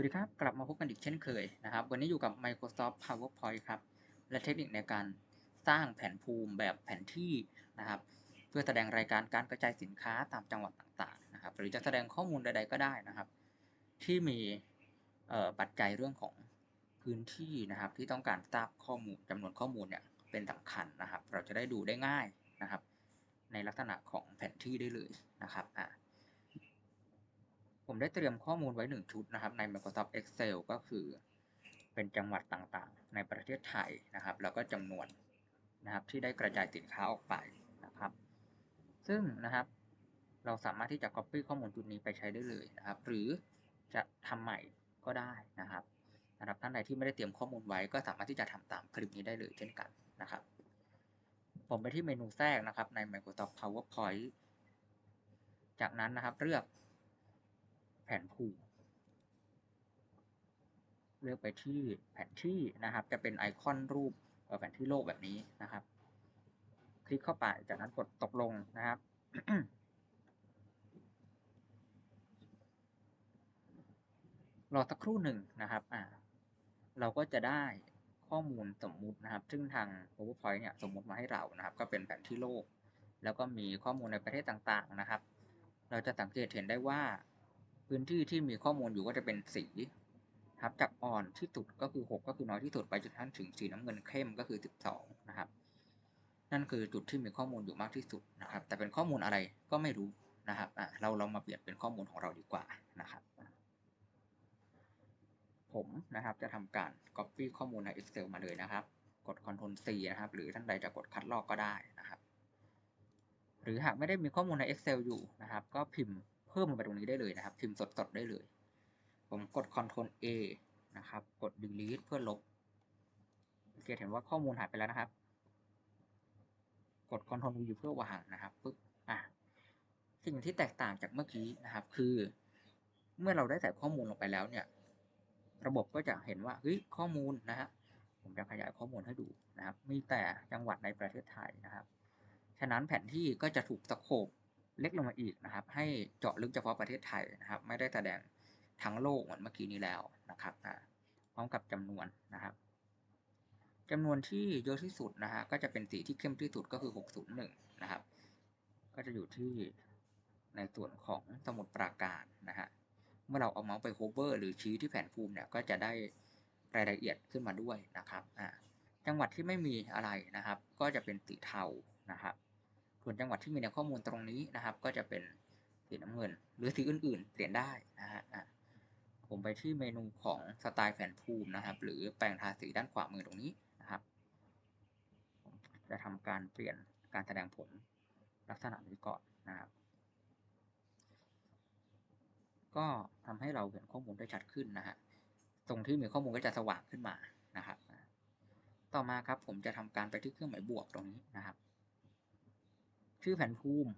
วัสดีครับ กลับมาพบกันอีกเช่นเคยนะครับ วันนี้อยู่กับ Microsoft PowerPoint ครับ และเทคนิคในการสร้างแผนภูมิแบบแผนที่นะครับ เพื่อแสดงรายการการกระจายสินค้าตามจังหวัดต่างๆนะครับ หรือจะแสดงข้อมูลใด ๆ ก็ได้นะครับ ที่มีปัจจัยเรื่องของพื้นที่นะครับ ที่ต้องการทราบข้อมูลจำนวนข้อมูลเนี่ยเป็นสำคัญนะครับ เราจะได้ดูได้ง่ายนะครับ ในลักษณะของแผนที่ได้เลยนะครับอ่า ผมได้เตรียมข้อมูลไว้หนึ่งชุดนะครับ ใน Microsoft Excel ก็คือเป็นจังหวัดต่างๆ ในประเทศไทยนะครับ แล้วก็จำนวนนะครับที่ได้กระจายสินค้าออกไปนะครับ ซึ่งนะครับเราสามารถที่จะ Copy ข้อมูลชุดนี้ไปใช้ได้เลยนะครับ หรือจะทำใหม่ก็ได้นะครับสำหรับท่านใดที่ไม่ได้เตรียมข้อมูลไว้ก็สามารถที่จะทำตามคลิปนี้ได้เลยเช่นกันนะครับ ผมไปที่เมนูแทรกนะครับใน Microsoft PowerPoint จากนั้นนะครับเลือก แผนภูมิเลือกไปที่แผนที่นะครับ จะเป็นไอคอนรูปแผนที่โลกแบบนี้นะครับ คลิกเข้าไปจากนั้นกดตกลงนะครับรอสักครู่หนึ่งนะครับอ่าเราก็จะได้ข้อมูลสมมุตินะครับ ซึ่งทาง PowerPoint เนี่ยสมมุติมาให้เรานะครับ ก็เป็นแผนที่โลก แล้วก็มีข้อมูลในประเทศต่างๆนะครับ เราจะสังเกตเห็นได้ว่า พื้นที่ที่มีข้อมูลอยู่ก็จะเป็นสีครับจากอ่อนที่สุดก็คือ 6 ก็คือน้อยที่สุดไปจนทั้งถึงสีน้ำเงินเข้มก็คือ 12 นะครับ นั่นคือจุดที่มีข้อมูลอยู่มากที่สุดนะครับ แต่เป็นข้อมูลอะไรก็ไม่รู้นะครับอะเราเรามาเปลี่ยนเป็นข้อมูลของเราดีกว่านะครับ ผมนะครับจะทำการ Copy ข้อมูลใน Excel มาเลยนะครับ กด Ctrl C นะครับ หรือท่านใดจะกดคัดลอกก็ได้นะครับ หรือหากไม่ได้มีข้อมูลใน Excel อยู่นะครับ ก็พิมพ์ เพิ่มลงไปตรงนี้ได้เลยนะครับ พิมพ์สดๆได้เลย ผมกด Ctrl A นะครับ กด delete เพื่อลบสังเกตเห็นว่าข้อมูลหายไปแล้วนะครับ กด Ctrl V เพื่อวางนะครับปึ๊บอะสิ่งที่แตกต่างจากเมื่อกี้นะครับ คือ เมื่อเราได้ใส่ข้อมูลลงไปแล้วเนี่ย ระบบก็จะเห็นว่าเฮ้ยข้อมูลนะฮะผมจะขยายข้อมูลให้ดูนะครับ มีแต่จังหวัดในประเทศไทยนะครับ ฉะนั้นแผนที่ก็จะถูกสโคป เล็กลงมาอีกนะครับ ให้เจาะลึกเฉพาะประเทศไทยนะครับ ไม่ได้แสดงทั้งโลกเหมือนเมื่อกี้นี้แล้วนะครับพร้อมกับจำนวนนะครับจำนวนที่เยอะที่สุดนะฮะก็จะเป็นสีที่เข้มที่สุดก็คือ 601 นะครับ ก็จะอยู่ที่ในส่วนของสมุดปราการนะฮะเมื่อเราเอาเมาส์ไปโฮเวอร์หรือชี้ที่แผนภูมิเนี่ยก็จะได้รายละเอียดขึ้นมาด้วยนะครับจังหวัดที่ไม่มีอะไรนะครับ ก็จะเป็นสีเทานะครับ ส่วนจังหวัดที่มีในข้อมูลตรงนี้นะครับ ก็จะเป็นสีน้ำเงิน หรือสีอื่น ๆ เปลี่ยนได้นะฮะผมไปที่เมนูของสไตล์แผนภูมินะครับ หรือแปลงทาสีด้านขวามือตรงนี้นะครับจะทำการเปลี่ยนการแสดงผลลักษณะนี้ก่อนนะครับ ก็ทำให้เราเห็นข้อมูลได้ชัดขึ้นนะฮะตรงที่มีข้อมูลก็จะสว่างขึ้นมานะครับ ต่อมาครับผมจะทำการไปที่เครื่องหมายบวกตรงนี้นะครับ ชื่อแผนภูมิ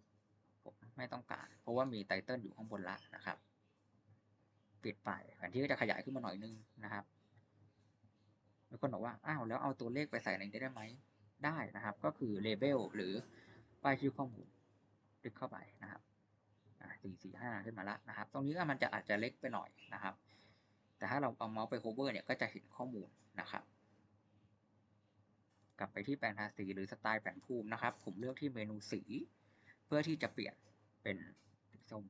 ผมไม่ต้องการ เพราะว่ามีไตเติลอยู่ข้างบนละนะครับ ปิดไปแผนที่ก็จะขยายขึ้นมาหน่อยนึงนะครับมีคนบอกว่า อ้าวแล้วเอาตัวเลขไปใส่ในนี้ได้ไหมได้นะครับ ก็คือเลเบลหรือป้ายชื่อข้อมูลคลิกเข้าไปนะครับสี่สี่ห้าขึ้นมาละนะครับ ตรงนี้ก็มันจะอาจจะเล็กไปหน่อยนะครับ แต่ถ้าเราเอาเมาส์ไปโคเวอร์เนี่ยก็จะเห็นข้อมูลนะครับ กลับไปที่แปลงทาสีหรือสไตล์แผนภูมินะครับ ผมเลือกที่เมนูสี เพื่อที่จะเปลี่ยนเป็นสีส้ม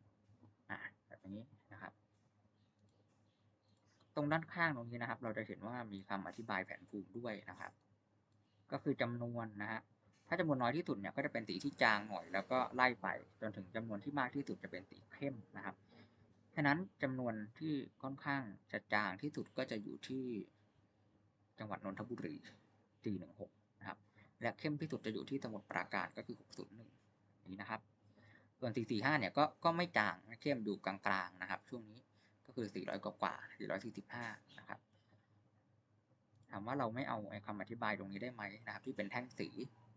อ่าแบบนี้นะครับ ตรงด้านข้างตรงนี้นะครับ เราจะเห็นว่ามีคำอธิบายแผนภูมิด้วยนะครับ ก็คือจำนวนนะฮะถ้าจำนวนน้อยที่สุดเนี่ยก็จะเป็นสีที่จางหน่อย แล้วก็ไล่ไปจนถึงจำนวนที่มากที่สุดจะเป็นสีเข้มนะครับฉะนั้นจำนวนที่ค่อนข้างจะจางที่สุดก็จะอยู่ที่จังหวัดนนทบุรี416นะครับ และเข้มที่สุดจะอยู่ที่สมุดปราการก็คือ 601 นี้นะครับ ส่วน 445 เนี่ยก็ก็ไม่จางเข้มอยู่กลางๆนะครับ ช่วงนี้ก็คือ 400 กว่ากว่า 445 นะครับ ถามว่าเราไม่เอาไอ้คำอธิบายตรงนี้ได้ไหมนะครับ ที่เป็นแท่งสี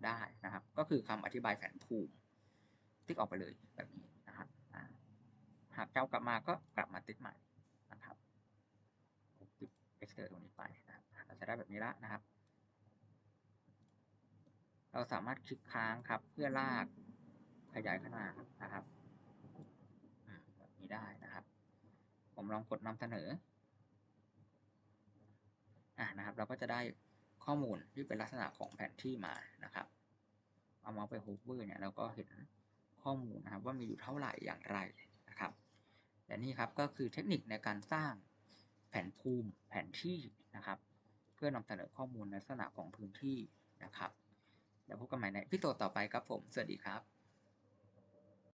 ได้นะครับ ก็คือคำอธิบายแผนภูมิติ๊กออกไปเลยแบบนี้นะครับหากเจ้ากลับมาก็กลับมาติ๊กใหม่นะครับติดเอ็กเซอร์ตรงนี้ไปนะครับเราจะได้แบบนี้ละนะครับ เราสามารถคลิกค้างครับ เพื่อลากขยายขนาดนะครับแบบนี้ได้นะครับ ผมลองกดนำเสนออะนะครับ เราก็จะได้ข้อมูลที่เป็นลักษณะของแผนที่มานะครับ เอาเมาส์ไปโฮเวอร์เนี่ยเราก็เห็นข้อมูลนะครับ ว่ามีอยู่เท่าไหร่อย่างไรนะครับและนี่ครับก็คือเทคนิคในการสร้างแผนภูมิแผนที่นะครับ เพื่อนำเสนอข้อมูลในลักษณะของพื้นที่นะครับ แล้วพบกันใหม่ในพิโซดต่อไปครับผม สวัสดีครับ